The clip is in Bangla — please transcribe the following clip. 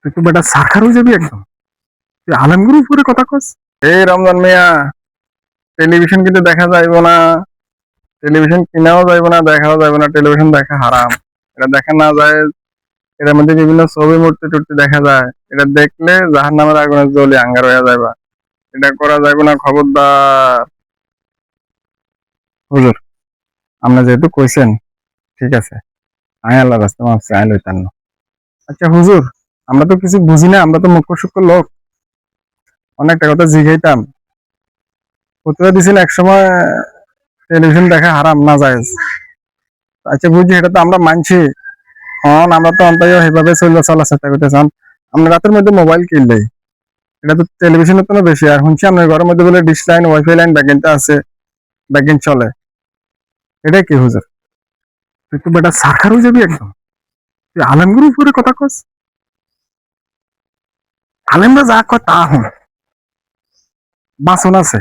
তুই তো বেটা সারখার হয়ে যাবি একদম। তুই আলমগুর উপরে কথা কস। এই রমজান মিয়া টেলিভিশন কিন্তু দেখা যাইব না। টেলিভিশন কিনাও যাইব না দেখাও যাইব না টেলিভিশন দেখা হারাম। এটা দেখা না যায় এটার মধ্যে বিভিন্ন ছবি মূর্তি টুর্তি দেখা যায়। এটা দেখলে জাহার নামের আগুনে জ্বলি আঙ্গার হয়ে যাইবা। এটা করা যাইব না খবরদার। হুজুর আপনি যেহেতু কইছেন ঠিক আছে। আমি আল্লাহ রাস্তা মাপছি আইল হইতাম না। আচ্ছা হুজুর আমরা তো কিছু বুঝি না, আমরা তো মুখ্য সূক্ষ্ম লোক। অনেকটা কথা জিগাইতাম। প্রতিভা দিছেন, এক সময় টেলিভিশন দেখা হারাম না যায় আচ্ছা বুঝি, এটা তো আমরা মানছি। হন, আমরা তো অন্তত সেভাবে চলে চলার চেষ্টা করতেছান আমরা রাতের মধ্যে মোবাইল কিনলেই এটা তো টেলিভিশনের তো বেশি। আর শুনছি আপনার ঘরের মধ্যে বলে ডিশ লাইন ওয়াইফাই লাইন ব্যাগেনটা আছে ব্যাগেন চলে। এটা কি হুজুর? তুই তো বেটা হয়ে যাবি একদম। তুই আলমগুর উপরে কথা কস। আলেমরা যা কয় তা হন বাসন আছে।